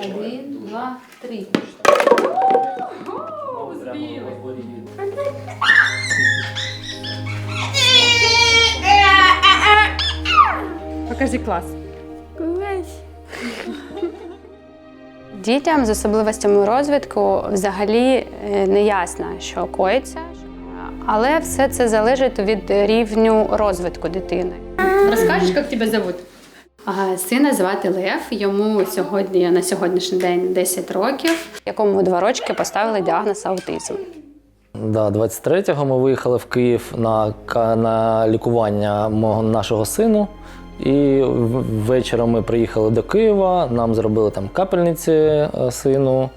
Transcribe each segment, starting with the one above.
Один, два, три. Покажи клас. Дітям з особливостями розвитку взагалі е, не ясно, що коїться, але все це залежить від рівню розвитку дитини. Розкажеш, як тебе зовут? Сина звати Лев. Йому сьогодні на сьогоднішній день 10 років, якому два рочки поставили діагноз аутизм. Да, 23-го ми виїхали в Київ на, на лікування мого нашого сину. І ввечері ми приїхали до Києва, нам зробили там капельниці е, сину.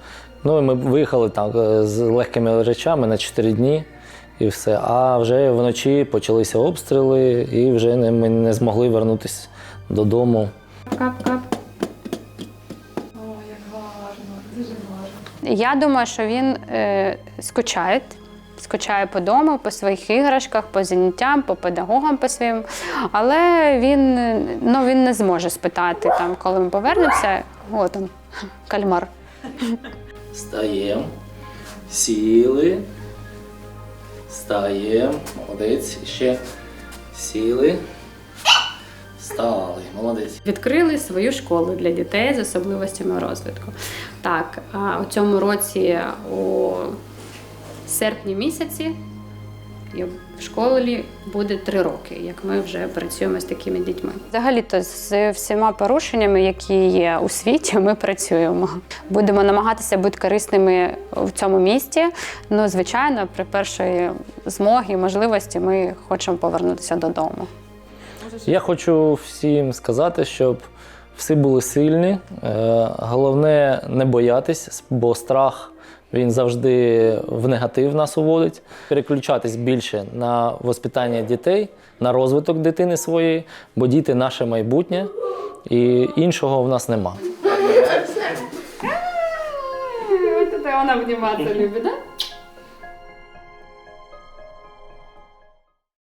Ну і ми виїхали так е, з легкими речами на 4 дні і все. А вже вночі почалися обстріли, і вже не, ми не змогли вернутися додому. Кап-кап. Я думаю, що він е, скучає. Скучає по дому, по своїх іграшках, по заняттям, по педагогам по своїм. Але він, ну, він не зможе спитати, там, коли ми повернемося. От он, кальмар. Стаємо, сіли, стаємо, молодець, ще сіли, стали, молодець. Відкрили свою школу для дітей з особливостями розвитку. Так, у цьому році у серпні місяці і в школі буде три роки, як ми вже працюємо з такими дітьми. Взагалі-то з всіма порушеннями, які є у світі, ми працюємо. Будемо намагатися бути корисними в цьому місті. Ну, звичайно, при першої змоги і можливості ми хочемо повернутися додому. Я хочу всім сказати, щоб всі були сильні. Е, Головне не боятись, бо страх він завжди в негатив нас уводить. Переключатись більше на воспитання дітей, на розвиток дитини своєї, бо діти наше майбутнє, і іншого в нас нема. Вот это он обниматься любит, да?